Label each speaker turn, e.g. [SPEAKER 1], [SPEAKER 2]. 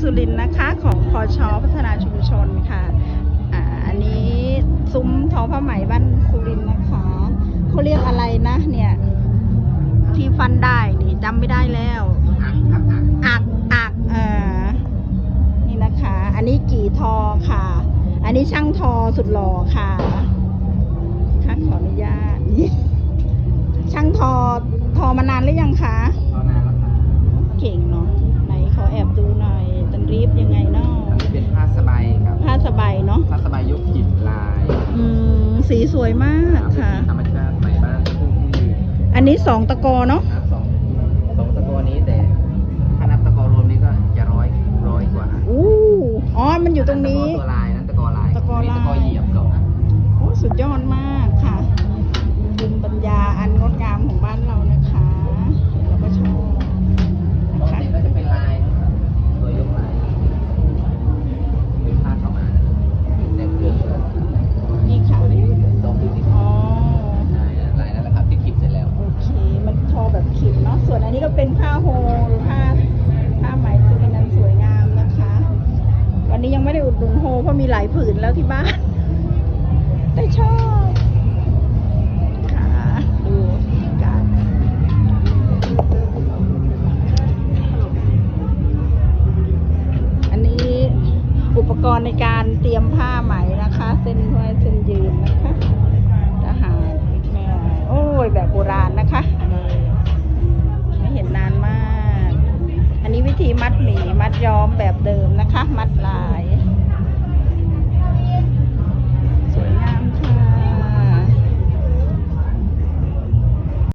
[SPEAKER 1] สุริ
[SPEAKER 2] นนะคะ ของพอชอพัฒนาชุมชนค่ะอ่าอันนี้ซุ้มทอผ้าไหมบ้านสุรินนะคะ
[SPEAKER 1] เขา
[SPEAKER 2] เรียกอะไรนะ เนี่ยที่ฟันได้นี่จำไม่ได้แล้ว
[SPEAKER 1] อักอักเออนี่นะคะ
[SPEAKER 2] อันนี้กี่ทอค่ะ
[SPEAKER 1] อันนี้ช่างทอสุดหล่
[SPEAKER 2] อค่ะ สีสวยมากค่ะ
[SPEAKER 1] ธรรมชาติใหม่บ้านผู้ที่
[SPEAKER 2] อันนี้สองตะกอเนาะ
[SPEAKER 1] ครับสองสองตะกอนี้แต่ถ้านับตะกอรวมนี้ก็จะร้อยร้อยกว่า
[SPEAKER 2] อู้อ๋อมันอยู่ตรงนี้
[SPEAKER 1] ตะกอตัวลายนั้นตะกอลาย
[SPEAKER 2] ตะกอลาย
[SPEAKER 1] มีตะกอเหยียบสอง
[SPEAKER 2] โอ้สุดยอดมาก
[SPEAKER 1] วนอั
[SPEAKER 2] น
[SPEAKER 1] นี้
[SPEAKER 2] ก็เป็นผ้าโฮหรือผ้าผ้าไหมซึ่งอันนั้นสวยงามนะคะ วันนี้ยังไม่ได้อุดหนุนโฮเพราะมีหลายผืนแล้วที่บ้าน แต่ชอบค่ะดูการอันนี้อุปกรณ์ในการเตรียมผ้าไหมนะคะ เส้นห้วยเส้นยืนนะคะ ธีมัดหมีมัดย้อมแบบเดิมนะคะ มัดลาย